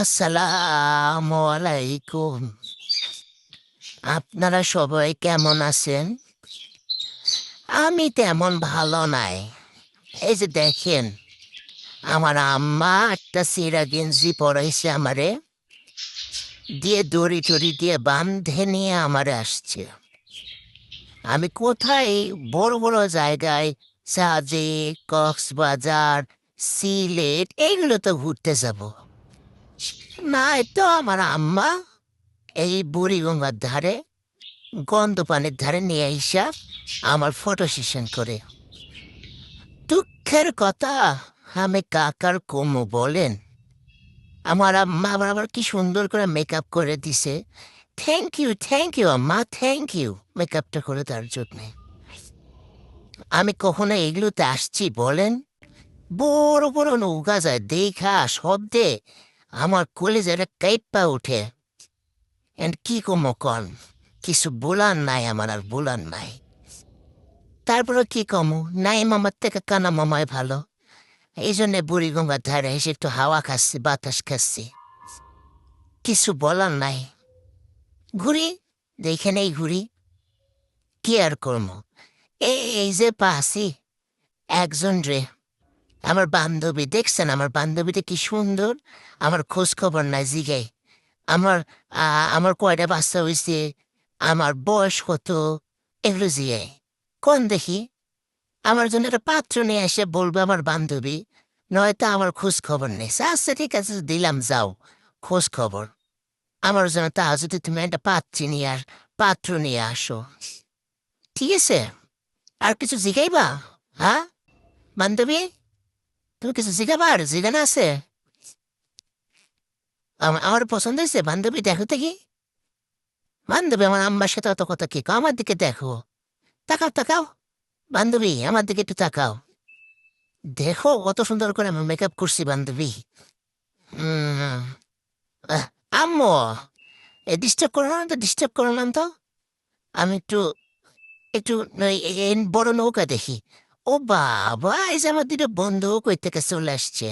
আসসালামু আলাইকুম। আপনারা সবাই কেমন আছেন? আমি তেমন ভালো নাই। এই যে দেখেন, আমার আম্মা একটা সিরা গেঞ্জি পরাইছে আমারে, দিয়ে দড়ি টড়ি দিয়ে বান্ধে নিয়ে আমারে আসছে। আমি কোথায়? বড় বড় জায়গায় সাজে কক্সবাজার, সিলেট এইগুলো তো ঘুরতে যাব। না তো আমার আম্মা। এই বুড়িগঙ্গার ধারে গন্ধ পানির ধারে নিয়ে আইসা আমার ফটো সেশন করে। দুঃখের কথা, আমি কাকার কমু বলেন। আমার আম্মা আবার আবার কি সুন্দর করে মেকআপ করে দিছে। থ্যাংক ইউ থ্যাংক ইউ আম্মা থ্যাংক ইউ মেকআপটা করে তার জন্যে। আমি কখনো এগুলোতে আসছি বলেন? বড় বড় নৌকা যায়, দেখা, শব্দে। আমার কলেজের কাইপা উঠে এন্ড কি কমো কন? কিছু বলার নাই আমার, আর বলার নাই। তারপরে কি কমু? নাই মামার থেকে কানা মামায় ভালো। এই জন্যে বুড়ি গঙ্গার ধারে এসে একটু হাওয়া খাচ্ছি, বাতাস খাচ্ছি। কিছু বলার নাই। ঘুরি, দেখে নেই ঘুরি। কি আর করব এই যে পাশি একজন রে। আমার বান্ধবী, দেখছেন আমার বান্ধবীটা কি সুন্দর? আমার খোঁজ খবর নাই জিগাই। আমার আমার কয়টা বাচ্চা হয়েছে আমার বয়স কত? এগুলো জিগাই। কোন দেখি? আমার জন্য একটা পাত্র নিয়ে এসে বলবে আমার বান্ধবী, নয়তো আমার খোঁজ খবর নেই আচ্ছা ঠিক আছে, দিলাম, যাও খোঁজ খবর আমার জন্য তা, যদি তুমি একটা পাত্রী নিয়ে আর, পাত্র নিয়ে আসো। ঠিক আছে? আর কিছু জিগাইবা? হ্যাঁ? বান্ধবী? তুমি কিছু জিগাবা আর জিগানা আছে আমার পছন্দ হয়েছে বান্ধবী দেখো দেখি বান্ধবী আমার আম্বার সাথে অত কথা কি? আমার দিকে দেখো তাকাও তাকাও বান্ধবী আমার দিকে একটু তাকাও দেখো কত সুন্দর করে আমি মেকআপ করছি বান্ধবী আম্মু এ ডিস্টার্ব করো না তো ডিস্টার্ব করো না তো আমি একটু একটু বড় নৌকা দেখি ও বাবা, এই যে আমার দুটো বন্ধু কই থেকে চলে আসছে?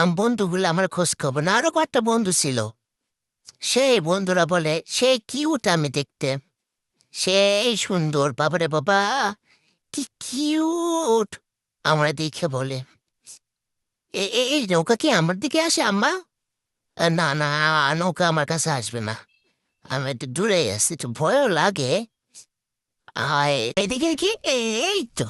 আম বন্ধুগুলো আমার খোঁজ খবর না, আরও কয়েকটা বন্ধু ছিল। সেই বন্ধুরা বলে, সে কিউট আমি দেখতে। সেই সুন্দর, বাবারে বাবা, কি কিউট আমরা দেখে বলে এই নৌকা কি আমার দিকে আসে, আম্মা? না না, নৌকা আমার কাছে আসবে না। আমি একটু দূরে আছি, একটু ভয়ও লাগে। এদিকে কি এই তো।